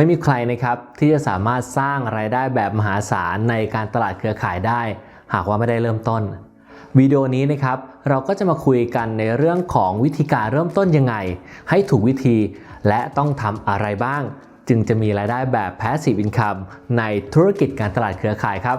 ไม่มีใครนะครับที่จะสามารถสร้างไรายได้แบบมหาศาลในการตลาดเครือข่ายได้ หากว่าไม่ได้เริ่มต้นวิดีโอนี้นะครับเราก็จะมาคุยกันในเรื่องของวิธีการเริ่มต้นยังไง ให้ถูกวิธีและต้องทำอะไรบ้าง จึงจะมีรายได้แบบ passive income ในธุรกิจการตลาดเครือข่ายครับ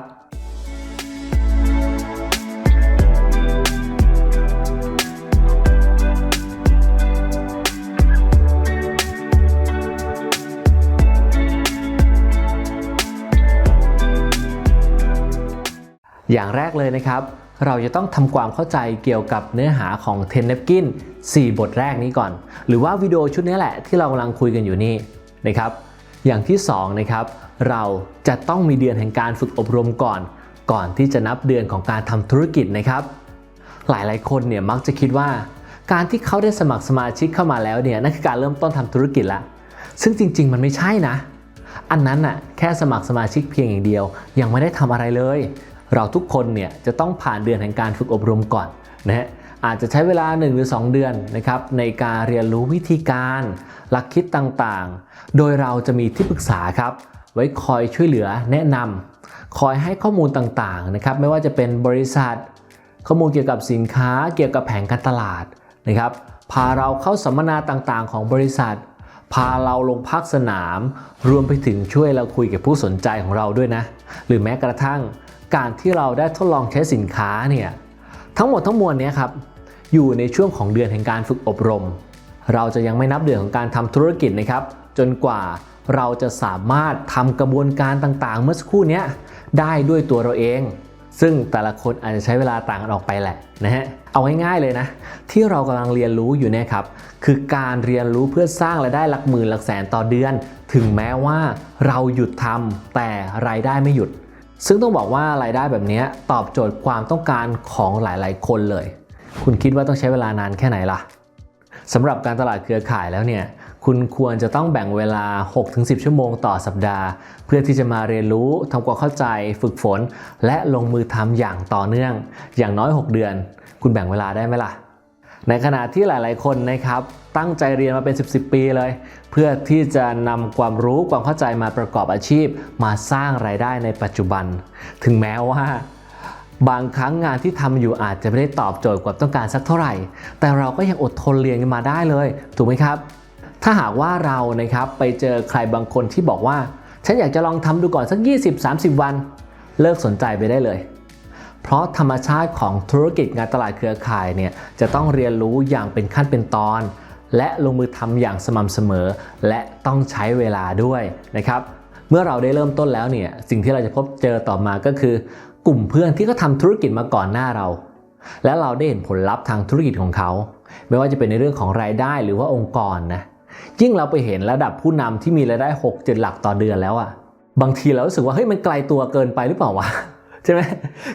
อย่างแรกเลยนะครับ เราจะต้องทำความเข้าใจเกี่ยวกับเนื้อหาของ10 napkin 4บทแรกนี้ก่อน หรือว่าวิดีโอชุดนี้แหละที่เรากำลังคุยกันอยู่นี่นะครับ อย่างที่2นะครับเราจะต้องมีเดือนแห่งการฝึกอบรมก่อน ก่อนที่จะนับเดือนของการทำธุรกิจนะครับ หลายๆ คนเนี่ยมักจะคิดว่า การที่เขาได้สมัครสมาชิกเข้ามาแล้วเนี่ยนั่นคือการเริ่มต้นทำธุรกิจละซึ่งจริง ๆ มันไม่ใช่นะ อันนั้นน่ะแค่สมัครสมาชิกเพียงอย่างเดียว ยังไม่ได้ทำอะไรเลย เราทุกคนเนี่ยจะต้องผ่านเดือนแห่งการฝึกอบรมก่อนนะฮะอาจจะใช้เวลา 1 หรือ 2 เดือนนะครับในการเรียนรู้วิธีการ หลักคิดต่างๆ โดยเราจะมีที่ปรึกษาครับ ไว้คอยช่วยเหลือแนะนำคอยให้ข้อมูลต่างๆนะครับไม่ว่าจะเป็นบริษัท ข้อมูลเกี่ยวกับสินค้า เกี่ยวกับแผนการตลาดนะครับพาเราเข้าสัมมนาต่างๆ ของบริษัท พาเราลงพักสนาม รวมไปถึงช่วยเราคุยกับผู้สนใจของเราด้วยนะ หรือแม้กระทั่ง การที่เราได้ทดลองใช้สินค้าเนี่ยทั้งหมดทั้งมวลเนี้ครับอยู่ในช่วงของเดือนแห่งการฝึกอบรม เราจะยังไม่นับเดือนของการทำธุรกิจนะครับ จนกว่าเราจะสามารถทำกระบวนการต่างๆ เมื่อสักครู่นี้ได้ด้วยตัวเราเอง ซึ่งแต่ละคนอาจจะใช้เวลาต่างกันออกไปแหละนะฮะเอาง่ายๆเลยนะ ที่เรากำลังเรียนรู้อยู่เนี่ยครับคือการเรียนรู้เพื่อสร้างรายได้หลักหมื่นหลักแสนต่อเดือน ถึงแม้ว่าเราหยุดทำแต่รายได้ไม่หยุด ซึ่งต้องบอกว่ารายได้แบบนี้ตอบโจทย์ความต้องการของหลาย ๆ คนเลย คุณคิดว่าต้องใช้เวลานานแค่ไหนล่ะสำหรับการตลาดเครือข่ายแล้วเนี่ย คุณควรจะต้องแบ่งเวลา 6-10 ชั่วโมงต่อสัปดาห์ เพื่อที่จะมาเรียนรู้ทำความเข้าใจ ฝึกฝน และลงมือทำอย่างต่อเนื่อง อย่างน้อย 6 เดือน คุณแบ่งเวลาได้ไหมล่ะ ในขณะที่หลาย ๆ คนนะครับตั้งใจเรียนมาเป็น 10 10 ปีเลย พื่อที่จะนำความรู้ความเข้าใจมาประกอบอาชีพ มาสร้างรายได้ในปัจจุบัน ถึงแม้ว่า บางครั้งงานที่ทำอยู่อาจจะไม่ได้ตอบโจทย์ความต้องการสักเท่าไหร่ แต่เราก็ยังอดทนเรียนกันมาได้เลย ถูกไหมครับ ถ้าหากว่าเรานะครับไปเจอใครบางคนที่บอกว่า ฉันอยากจะลองทำดูก่อนสัก 20-30 วัน เลิกสนใจไปได้เลยเพราะธรรมชาติของธุรกิจงานตลาดเครือข่ายเนี่ยจะต้องเรียนรู้อย่างเป็นขั้นเป็นตอน และลงมือทำอย่างสม่ำเสมอ และต้องใช้เวลาด้วยนะครับเมื่อเราได้เริ่มต้นแล้วเนี่ยสิ่งที่เราจะพบเจอต่อมาก็คือ กลุ่มเพื่อนที่เขาทำธุรกิจมาก่อนหน้าเรา และเราได้เห็นผลลัพธ์ทางธุรกิจของเขา ไม่ว่าจะเป็นในเรื่องของรายได้หรือว่าองค์กรนะยิ่งเราไปเห็นระดับผู้นำที่มีรายได้6 7หลักต่อเดือนแล้วอะบางทีเรารู้สึกว่าเฮ้ยมันไกลตัวเกินไปหรือเปล่าวะใช่ไหม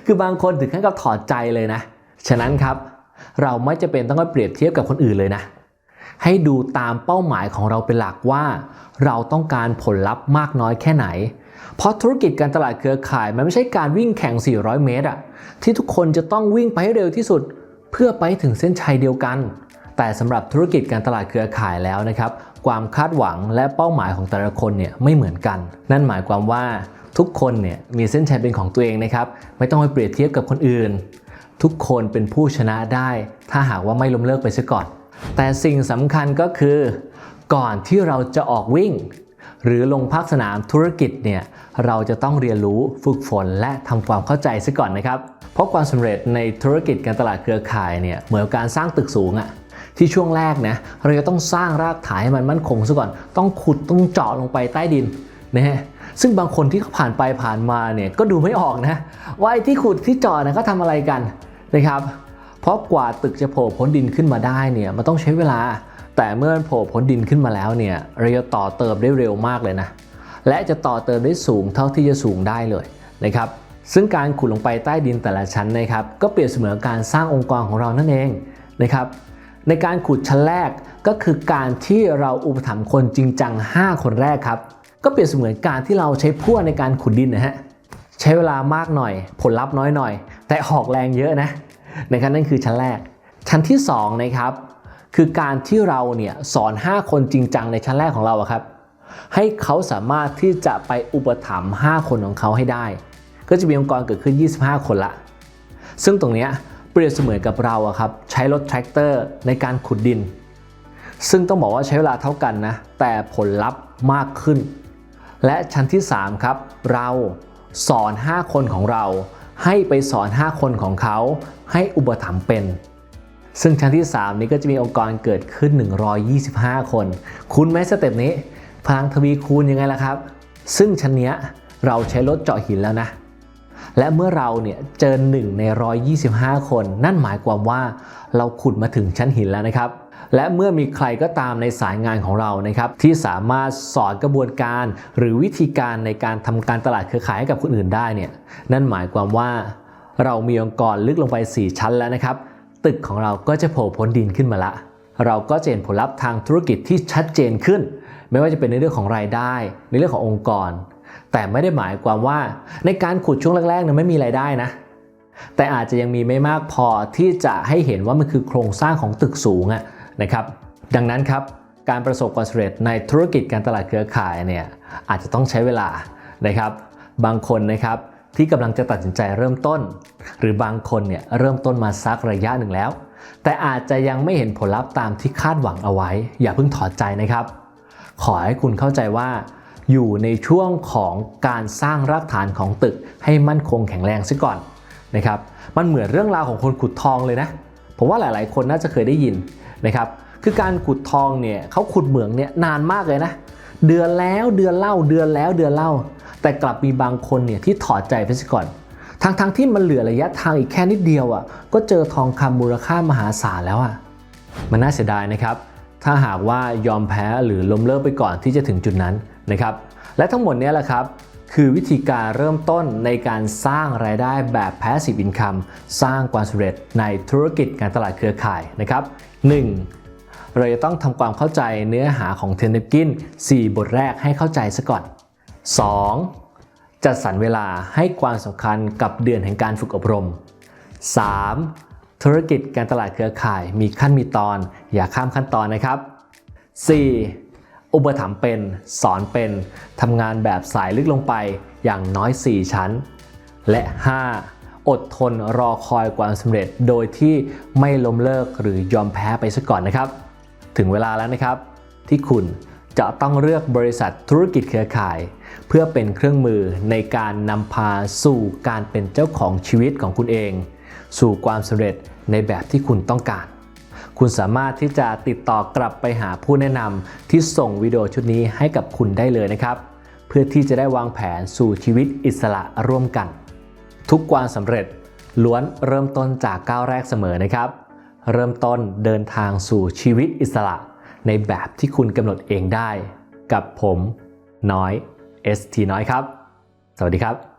คือบางคนถึงขั้นกับถอดใจเลยนะ ฉะนั้นครับ เราไม่จะเป็นต้องไปเปรียบเทียบกับคนอื่นเลยนะ ให้ดูตามเป้าหมายของเราเป็นหลักว่า เราต้องการผลลัพธ์มากน้อยแค่ไหน เพราะธุรกิจการตลาดเครือข่ายมันไม่ใช่การวิ่งแข่ง 400 เมตรอะที่ทุกคนจะต้องวิ่งไปให้เร็วที่สุด เพื่อไปถึงเส้นชัยเดียวกัน แต่สำหรับธุรกิจการตลาดเครือข่ายแล้วนะครับ ความคาดหวังและเป้าหมายของแต่ละคนเนี่ยไม่เหมือนกัน นั่นหมายความว่าทุกคนเนี่ยมีเส้นชัยเป็นของตัวเองนะครับ ไม่ต้องไปเปรียบเทียบกับคนอื่น ทุกคนเป็นผู้ชนะได้ ถ้าหากว่าไม่ล้มเลิกไปซะก่อน แต่สิ่งสำคัญก็คือ ก่อนที่เราจะออกวิ่ง หรือลงพักสนามธุรกิจเนี่ยเราจะต้องเรียนรู้ฝึกฝนและทำความเข้าใจซะก่อนนะครับ เพราะความสำเร็จในธุรกิจการตลาดเครือข่ายเนี่ยเหมือนการสร้างตึกสูงอะที่ช่วงแรกนะเราจะต้องสร้างรากฐานให้มันมั่นคงซะก่อน ต้องขุดต้องเจาะลงไปใต้ดินนะฮะซึ่งบางคนที่เขาผ่านไปผ่านมาเนี่ยก็ดูไม่ออกนะว่าไอ้ที่ขุดที่เจาะนะเขาทำอะไรกันนะครับ เพราะกว่าตึกจะโผล่พ้นดินขึ้นมาได้เนี่ยมันต้องใช้เวลา แต่เมื่อมันโผล่พ้นดินขึ้นมาแล้วเนี่ยเราจะต่อเติมได้เร็วมากเลยนะ และจะต่อเติมได้สูงเท่าที่จะสูงได้เลยนะครับซึ่งการขุดลงไปใต้ดินแต่ละชั้นนะครับก็เปรียบเสมือนการสร้างองค์กรของเรานั่นเองนะครับในการขุดชั้นแรกก็คือการที่เราอุปถัมภ์คนจริงจัง 5 คนแรกครับ ก็เปรียบเสมือนการที่เราใช้พั่วในการขุดดินนะฮะใช้เวลามากหน่อย ผลลัพธ์น้อยหน่อย แต่ออกแรงเยอะนะ นะครับนั่นคือชั้นแรก ชั้นที่2นะครับคือการที่เราเนี่ยสอน 5 คนจริงจังในชั้นแรกของเราครับให้เขาสามารถที่จะไปอุปถัมภ์5คนของเขาให้ได้ ก็จะมีองค์กรเกิดขึ้น 25 คนละ ซึ่งตรงนี้เปรียบเสมือนกับเราครับใช้รถแทรกเตอร์ในการขุดดิน ซึ่งต้องบอกว่าใช้เวลาเท่ากันนะแต่ผลลัพธ์มากขึ้น และชั้นที่ 3 ครับ เราสอน 5 คนของเรา ให้ไปสอน 5 คนของเขา ให้อุปถัมภ์เป็น ซึ่งชั้นที่ 3 นี้ก็จะมีองค์กรเกิดขึ้น 125 คน คุณไหมสเต็ปนี้ พลังทวีคูณยังไงล่ะครับ ซึ่งชั้นเนี้ยเราใช้รถเจาะหินแล้วนะ และเมื่อเราเนี่ยเจอ1ใน 125 คน นั่นหมายความว่าเราขุดมาถึงชั้นหินแล้วนะครับ และเมื่อมีใครก็ตามในสายงานของเรานะครับที่สามารถสอนกระบวนการ หรือวิธีการในการทำการตลาดเครือข่ายให้กับคนอื่นได้เนี่ยนั่นหมายความว่า เรามีองค์กรลึกลงไป 4 ชั้นแล้วนะครับ ตึกของเราก็จะโผล่พ้นดินขึ้นมาละ เราก็จะเห็นผลลัพธ์ทางธุรกิจที่ชัดเจนขึ้น ไม่ว่าจะเป็นในเรื่องของรายได้ ในเรื่องขององค์กร แต่ไม่ได้หมายความว่าในการขุดช่วงแรกๆเนี่ยไม่มีรายได้นะแต่อาจจะยังมีไม่มากพอที่จะให้เห็นว่ามันคือโครงสร้างของตึกสูงอะ นะครับดังนั้นครับการประสบความสำเร็จในธุรกิจการตลาดเครือข่ายเนี่ยอาจจะต้องใช้เวลานะครับ บางคนนะครับที่กำลังจะตัดสินใจเริ่มต้น หรือบางคนเนี่ยเริ่มต้นมาสักระยะหนึ่งแล้ว แต่อาจจะยังไม่เห็นผลลัพธ์ตามที่คาดหวังเอาไว้ อย่าเพิ่งถอดใจนะครับ ขอให้คุณเข้าใจว่า อยู่ในช่วงของการสร้างรากฐานของตึกให้มั่นคงแข็งแรงซะก่อนนะครับ มันเหมือนเรื่องราวของคนขุดทองเลยนะ ผมว่าหลายๆ คนน่าจะเคยได้ยินนะครับคือการขุดทองเนี่ยเขาขุดเหมืองเนี่ยนานมากเลยนะ เดือนแล้วเดือนเล่าเดือนแล้วเดือนเล่า แต่กลับมีบางคนเนี่ยที่ถอดใจไปซะก่อนทั้งๆทที่มันเหลือระยะทางอีกแค่นิดเดียวอะ่ะก็เจอทองคำมูลค่ามหาศาลแล้วอะมันน่าเสียดายนะครับ ถ้าหากว่ายอมแพ้หรือล้มเลิกไปก่อนที่จะถึงจุดนั้นนะครับ และทั้งหมดนี้แหละครับ คือวิธีการเริ่มต้นในการสร้างรายได้แบบ passive income สร้างความสำเร็จในธุรกิจการตลาดเครือข่ายนะครับ 1. เราจะต้องทำความเข้าใจเนื้อหาของเทนเนกิน 4 บทแรกให้เข้าใจซะก่อน 2. จัดสรรเวลาให้ความสำคัญกับเดือนแห่งการฝึกอบรม 3. ธุรกิจการตลาดเครือข่ายมีขั้นมีตอน อย่าข้ามขั้นตอนนะครับ 4. อุปถัมภ์เป็น สอนเป็นทำงานแบบสายลึกลงไปอย่างน้อย 4 ชั้น และ 5. อดทนรอคอยความสำเร็จโดยที่ไม่ล้มเลิกหรือยอมแพ้ไปซะก่อนนะครับ ถึงเวลาแล้วนะครับ ที่คุณจะต้องเลือกบริษัทธุรกิจเครือข่าย เพื่อเป็นเครื่องมือในการนำพาสู่การเป็นเจ้าของชีวิตของคุณเอง สู่ความสำเร็จในแบบที่คุณต้องการ คุณสามารถที่จะติดต่อกลับไปหาผู้แนะนำที่ส่งวิดีโอชุดนี้ให้กับคุณได้เลยนะครับ เพื่อที่จะได้วางแผนสู่ชีวิตอิสระร่วมกัน ทุกความสำเร็จล้วนเริ่มต้นจากก้าวแรกเสมอนะครับ เริ่มต้นเดินทางสู่ชีวิตอิสระ ในแบบที่คุณกำหนดเองได้ กับผมน้อย ST น้อยครับ สวัสดีครับ